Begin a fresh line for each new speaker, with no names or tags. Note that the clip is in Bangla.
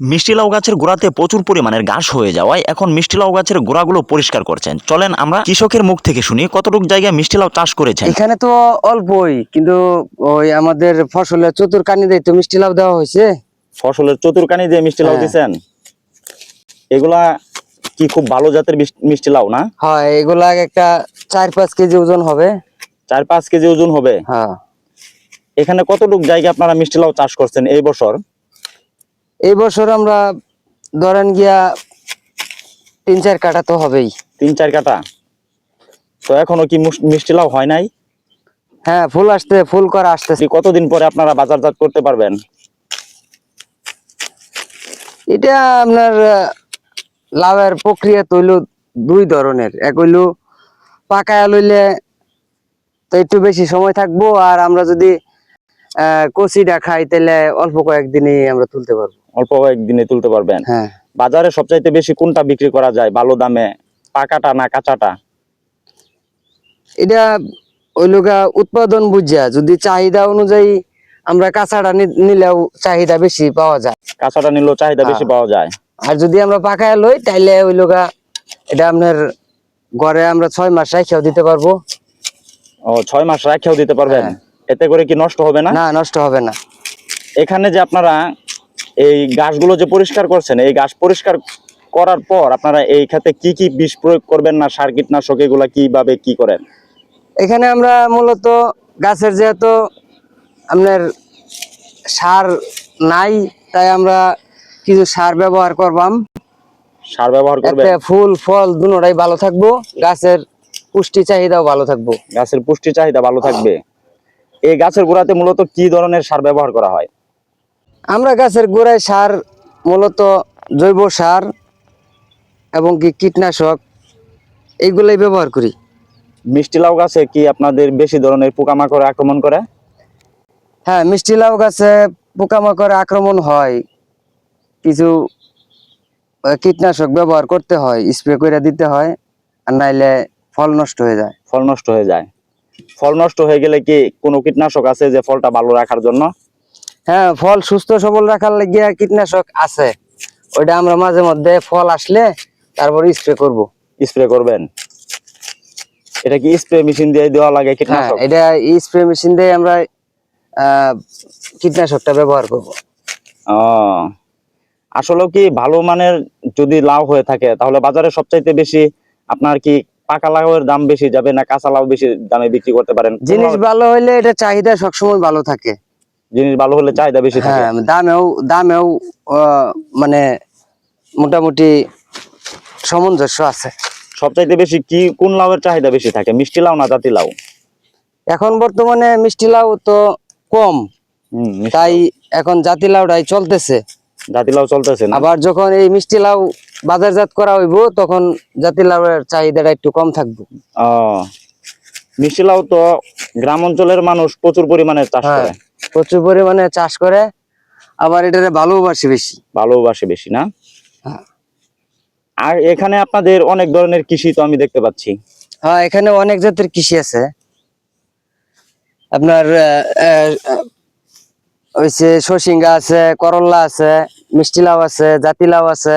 মিষ্টি লাউ গাছের গোড়াতে প্রচুর পরিমাণের ঘাস হয়ে যাওয়ায় এখন মিষ্টি লাউ গাছের গোড়াগুলো পরিষ্কার করছেন। চলেন আমরা কৃষকের মুখ থেকে শুনি কতটুক জায়গায় মিষ্টি লাউ চাষ করেছেন?
এখানে তো অল্পই কিন্তু ওই আমাদের ফসলের চতুর্কানি দিয়ে তো মিষ্টি লাউ দেওয়া হয়েছে।
ফসলের চতুর্কানি দিয়ে মিষ্টি লাউ
হ্যাঁ।
দিছেন? এগুলা কি খুব ভালো জাতের মিষ্টি লাউ না?
হয় এগুলা একটা চার পাঁচ কেজি ওজন হবে।
চার পাঁচ কেজি ওজন হবে?
হ্যাঁ।
এখানে কতটুক জায়গা আপনারা মিষ্টি লাউ চাষ করছেন এই বছর?
এই বছর আমরা ধরেন গিয়া তিন চার কাটা তো হবেই।
তিন চার কাটা তো এখনও কি মিষ্টি লাউ হয় নাই?
হ্যাঁ ফুল আসতে ফুল করা আসতেছে
কতদিন পরে আপনারা বাজারজাত করতে পারবেন?
এটা আপনার লাউয়ের প্রক্রিয়া তৈল দুই ধরনের। এক হইল পাকায়া লইলে তো একটু বেশি সময় থাকব আর আমরা যদি আহ, কচিটা খাই তাহলে অল্প কয়েকদিনই আমরা তুলতে পারব।
অল্প কয়েকদিনে তুলতে পারবেন।
হ্যাঁ।
বাজারে সবচাইতে বেশি কোনটা বিক্রি করা যায়? ভালো দামে পাকাটা না কাঁচাটা?
এটা ওইলোগা উৎপাদন বুঝা যদি চাহিদা অনুযায়ী আমরা কাঁচাটা নিলেও চাহিদা বেশি পাওয়া যায়।
কাঁচাটা নিলেও চাহিদা বেশি
হ্যাঁ।
পাওয়া যায়।
আর যদি আমরা পাকায় লই তাইলে ওইলোগা এটা আপনার ঘরে আমরা ছয় মাস রাখিয়াও দিতে পারব।
ও ছয় মাস রাখেও দিতে পারবেন?
হ্যাঁ।
এতে করে কি নষ্ট হবে না?
না নষ্ট হবে না।
এখানে যে আপনারা এই গাছগুলো যে পরিষ্কার করছেন এই গাছ পরিষ্কার করার পর আপনারা এই ক্ষেত্রে কি কি বিষ প্রয়োগ করবেন না সার কীটনাশক এগুলা কীভাবে কি করেন?
এখানে আমরা মূলত গাছের যেহেতু আপনার সার নাই তাই আমরা কিছু সার ব্যবহার করবাম।
সার ব্যবহার করবেন?
ফুল ফল দুটোটাই ভালো থাকব। গাছের পুষ্টি চাহিদাও ভালো থাকব।
গাছের পুষ্টি চাহিদা ভালো থাকবে। এই গাছের গোড়াতে মূলত কি ধরনের সার ব্যবহার করা হয়?
আমরা গাছের গোড়ায় সার মূলত জৈব সার এবং কি কীটনাশক এইগুলোই ব্যবহার করি।
মিষ্টি লাউ গাছে কি আপনাদের বেশি ধরনের পোকামাকড় আক্রমণ করে?
হ্যাঁ মিষ্টি লাউ গাছে পোকামাকড় আক্রমণ হয়। কিছু কীটনাশক ব্যবহার করতে হয় স্প্রে করে দিতে হয় আর নাইলে ফল নষ্ট হয়ে যায়।
ফল নষ্ট হয়ে যায়। ফল নষ্ট হয়ে গেলে কি কোনো কীটনাশক আছে যে ফলটা ভালো রাখার জন্য?
হ্যাঁ ফল সুস্থ সবল রাখার লাগিয়া কীটনাশক আছে। ওইটা আমরা মাঝে মধ্যে ফল আসলে তারপর স্প্রে করব।
স্প্রে করবেন? এটা কি স্প্রে মেশিন দিয়ে দেওয়া লাগে
হ্যাঁ
কীটনাশক
এটা স্প্রে মেশিন দিয়ে আমরা কীটনাশকটা ব্যবহার করব।
ও আসলেও কি ভালো মানের যদি লাউ হয়ে থাকে তাহলে বাজারে সবচাইতে বেশি আপনার কি পাকা লাউয়ের দাম বেশি যাবে না কাঁচা লাউ বেশি দামে বিক্রি করতে পারেন?
জিনিস ভালো হইলে এটা চাহিদা সবসময় ভালো থাকে।
জিনিস ভালো হলে চাহিদা বেশি থাকে।
হ্যাঁ দামেও দামেও মানে মোটামুটি সামঞ্জস্য আছে।
সবচাইতে বেশি কি কোন লাউয়ের চাহিদা বেশি থাকে? মিষ্টি লাউ না জাতি লাউ?
এখন বর্তমানে মিষ্টি লাউ তো কম তাই এখন জাতি লাউটাই চলতেছে।
জাতি লাউ চলতেছে
আবার যখন এই মিষ্টি লাউ বাজারজাত করা হইব তখন জাতি লাউয়ের চাহিদাটা একটু কম থাকবে।
মিষ্টি লাউ তো গ্রাম অঞ্চলের মানুষ প্রচুর পরিমাণে চাষ
হ্যাঁ।
করে।
প্রচুর পরিমাণে চাষ করে আবার এটারে ভালোবাসে বেশি।
ভালোবাসে বেশি না?
হ্যাঁ।
আর এখানে আপনাদের অনেক ধরনের কৃষি তো আমি দেখতে পাচ্ছি।
হ্যাঁ এখানে অনেক জাতের কৃষি আছে। আপনার আহ, হইছে আছে করল্লা আছে মিষ্টি লাউ আছে জাতি লাউ আছে।